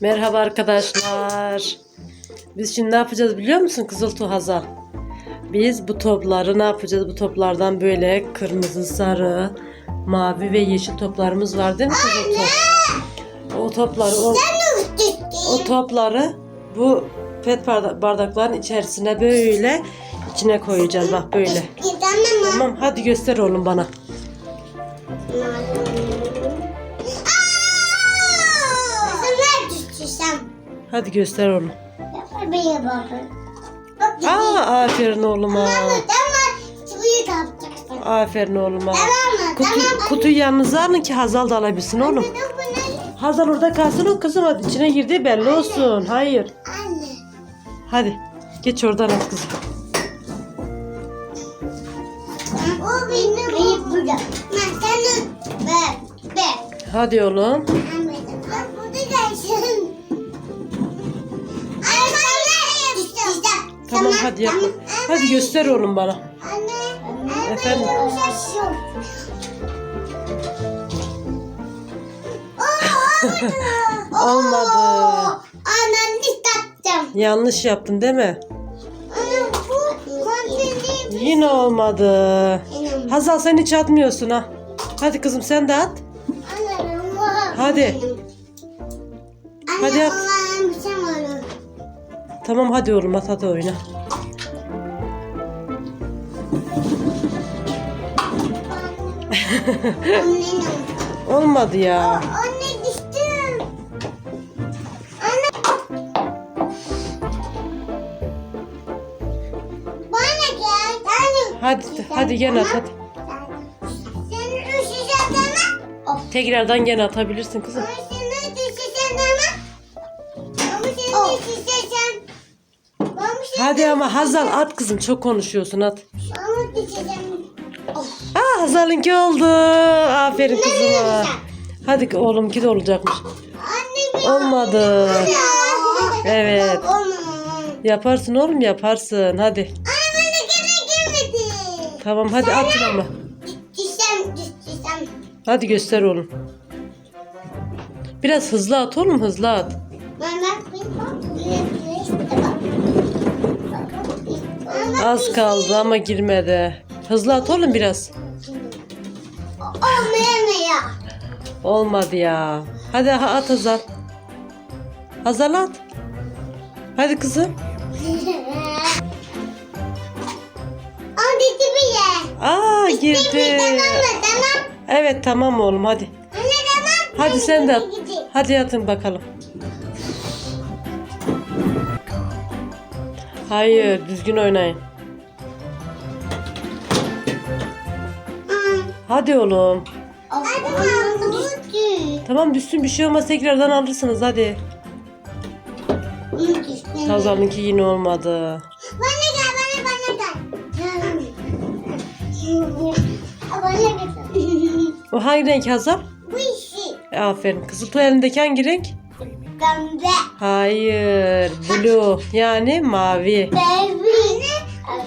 Merhaba arkadaşlar. Biz şimdi ne yapacağız biliyor musun Kızıltuğ Hazal? Biz bu topları ne yapacağız? Bu toplardan böyle kırmızı, sarı, mavi ve yeşil toplarımız var değil mi Kızıltuğ? O topları, o, o topları bu pet barda- bardakların içerisine böyle içine koyacağız bak böyle. Tamam hadi göster oğlum bana. Hadi göster. Yapar. Bak Aa aferin oğluma. Tamam. Aferin oğluma. Tamam? Kutu, Tamam. kutuyu yanınıza alın ki Hazal da alabilsin oğlum. Anne? Hazal orada kalsın o kızım hadi içine girdi belli olsun. Hayır. Anne. Hadi geç oradan at kızım. O benim. Benim burada. Ben seni ver. Ver. Hadi oğlum. Bak hadi yap. Hadi göster oğlum bana. Efendim? Olmadı. Ananı taktım. Yanlış yaptın değil mi? Yine olmadı. Hazal sen hiç atmıyorsun ha. Hadi kızım sen de at. Hadi. Hadi at. Tamam hadi oğlum at hadi oyna. Olmadı ya. Anne düştüm. Anne. Bana gel. Anne. Hadi hadi gene at hadi. Senin üşüyeceksin ama. Of. Tekrardan gene atabilirsin kızım. Hadi ama Hazal at kızım çok konuşuyorsun at. Ama düşeceğim. Of. Aa Hazal'ınki oldu. Aferin kızıma. Hadi oğlumki de olacakmış. Anne Olmadı. Evet. Yaparsın oğlum yaparsın. Hadi. Anne. Tamam hadi atın ama. Hadi göster oğlum. Biraz hızlı at oğlum hızlı at. Ben bir işte bak. Bak, bak. Az kaldı ama girmedi. Hızlı at oğlum biraz. Olmuyor. Olmadı ya. Hadi ha- at Hazal. Hazal at. Hadi kızım. Aa dedi bile. Aa girdi. tamam. Evet tamam oğlum hadi. Anne tamam. Hadi sen de at. Hadi atın bakalım. Hayır düzgün oynayın. Hadi oğlum. Tamam düşsün bir şey olmaz tekrardan alırsınız hadi. Hazal'ınki yine olmadı. Bana gel bana bana gel. Bana gel. O hangi renk Hazal? Bu işi. Aferin. Kızıltuğ elindeki hangi renk? Pembe. Hayır. Blue. Yani mavi. Baby.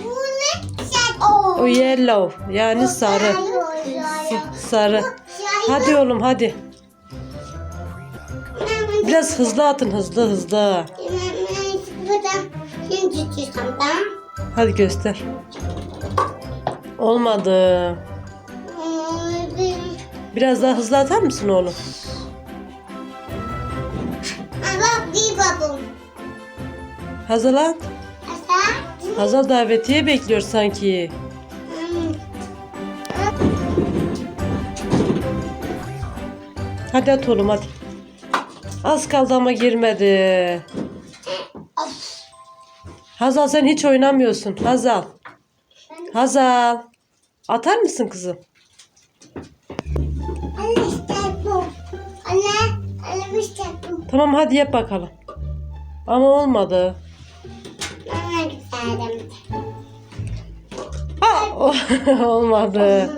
Bu ne? O yellow. Yani sarı. Sarı. Hadi oğlum hadi. Biraz hızlı atın hızlı hızlı. Hadi göster. Olmadı. Biraz daha hızlı atar mısın oğlum? Asa. Hazal davetiye bekliyor sanki. Hadi at oğlum hadi. Az kaldı ama girmedi. Hazal sen hiç oynamıyorsun. Hazal. Hazal. Atar mısın kızım? Anne işte bu. Anne. Anne işte bu. Tamam hadi yap bakalım. Ama olmadı. Anne güzelim. Ha, olmadı.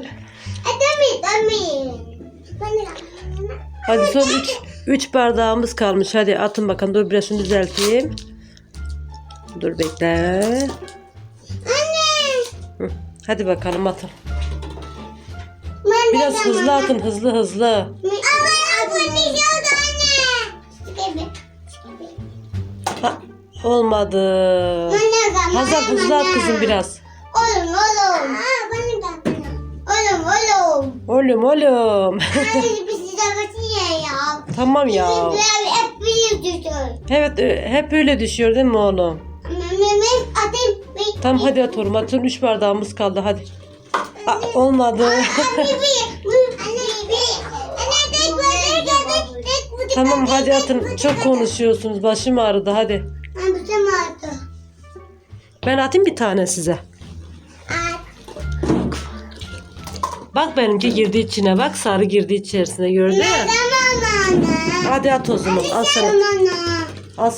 Hadi son 3 3 bardağımız kalmış. Hadi atın bakalım. Dur biraz şunu düzelteyim. Dur bekle. Anne. Hadi bakalım atın. Ben Biraz hızlı atın hızlı hızlı. Ha, olmadı. Bana Hazal hızlı at kızım biraz. Oğlum oğlum. Bana da. Oğlum oğlum. Oğlum oğlum. Tamam ya. Böyle hep bir düşüyor. Evet hep öyle düşüyor değil mi oğlum? Tamam hadi at oğlum atın 3 bardağımız kaldı hadi. Aa, olmadı. Böyle tamam hadi atın. Çok konuşuyorsunuz. Başım ağrıdı hadi. Ben atayım bir tane size. Bak benimki girdi içine. Bak sarı girdi içerisine gördün mü? Anne. Hadi at o zaman. Al sen at. Tamam anne. Al.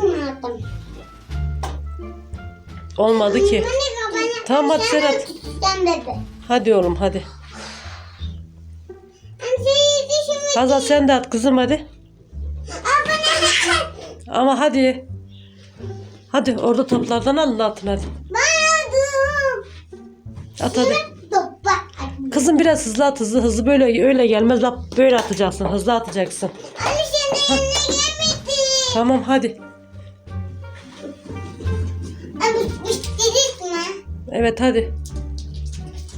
Tamam attım. Olmadı ki. Kafana. Tamam, hadi sen at. Sen bebe. Hadi oğlum hadi. Şey. Hazal sen de at kızım hadi. Ama hadi. Hadi orada toplardan alın atın hadi. At hadi. Kızım biraz hızlı at hızlı hızlı böyle öyle gelmez bak böyle atacaksın hızlı atacaksın. Anne senin yanına gelmedi. Tamam hadi. Abi bitirdik mi? Evet hadi.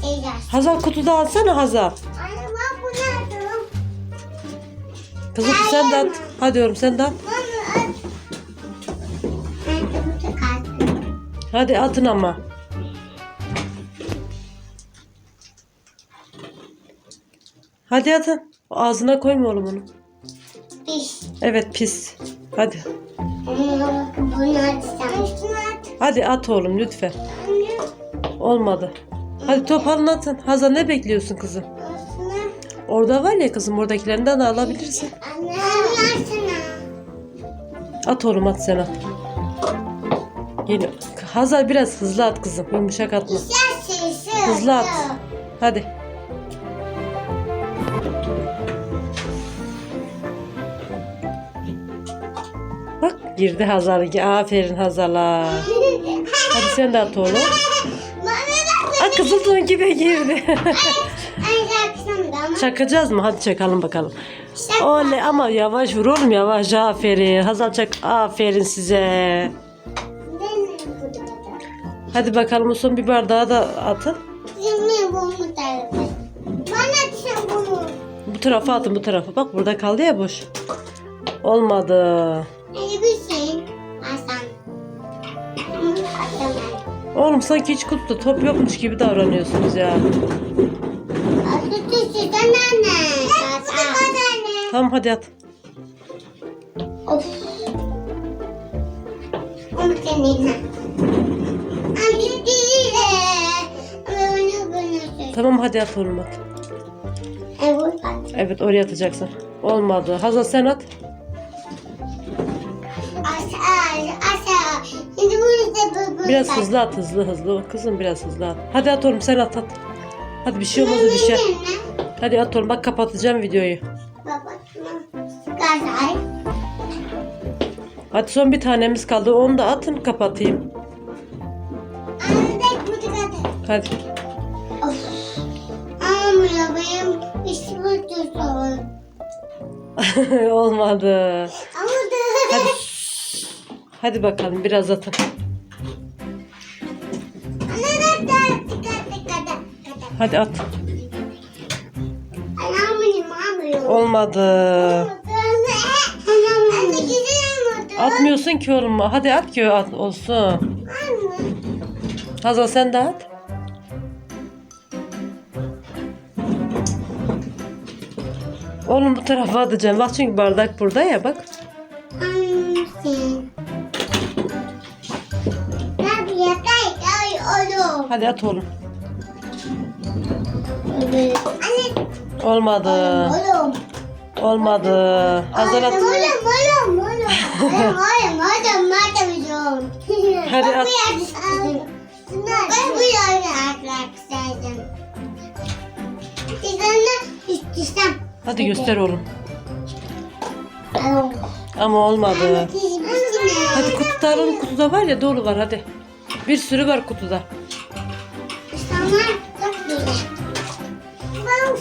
Evet. Hazal kutuda alsana Hazal. Anne ben bunu aldım. Kızım sen de at. Hadi oğlum sen de at. Bana at. Ben de burada kaldım. Hadi atın ama. Hadi atın. Ağzına koyma oğlum onu. Piş. Evet pis. Hadi. Bunu. Üstüne at. Hadi at oğlum lütfen. Anne. Olmadı. Hadi top atın. Hazal ne bekliyorsun kızım? Üstüne. Orada var ya kızım oradakilerinden de alabilirsin. Anne. At oğlum at sen at. Yine. Hazal biraz hızlı at kızım. Yumuşak atma. Güzel sesi. Hızlı at. Hadi. Girdi Hazal. Aferin Hazal'a. Hadi sen de at oğlum. Aa, Kızıltuğun gibi girdi. Çakacağız mı? Hadi çakalım bakalım. Oley ama yavaş vur oğlum yavaş. Aferin. Hazal çak. Aferin size. Hadi bakalım son bir bardağı da atın. Bu tarafa atın bu tarafa. Bak burada kaldı ya boş. Olmadı. Şey. Hasan. Oğlum sanki hiç kutuda top yokmuş gibi davranıyorsunuz ya. Anne. Tamam hadi at. Of. Onu seninle. Anne değil. Ama onu bunu süt. Tamam hadi at oğlum at. Evet at. Evet oraya atacaksın. Olmadı. Hazal sen at. Biraz hızlı at hızlı hızlı. Kızım biraz hızlı at. Hadi at oğlum sen at at. Hadi bir şey olmaz o düşer. Hadi at oğlum bak kapatacağım videoyu. Hadi son bir tanemiz kaldı. Onu da atın kapatayım. Hadi. Olmuyor benim tutuyor. Olmadı. Hadi. Hadi bakalım biraz atın. Hadi at. Olmadı. Atmıyorsun ki oğlum. Hadi at ki at olsun. Hazal sen de at. Oğlum bu tarafa atacağım. Bak çünkü bardak burada ya bak. Hadi at oğlum. Evet. Anne. Olmadı. Oğlum. Olmadı. Hazal at. Oğlum oğlum oğlum. Oğlum oğlum oğlum oğlum. Hadi at. Ben bu. Hadi göster oğlum. Ama olmadı. Hadi kutuda kutuda var ya dolu var hadi. Bir sürü var kutuda.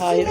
Hayır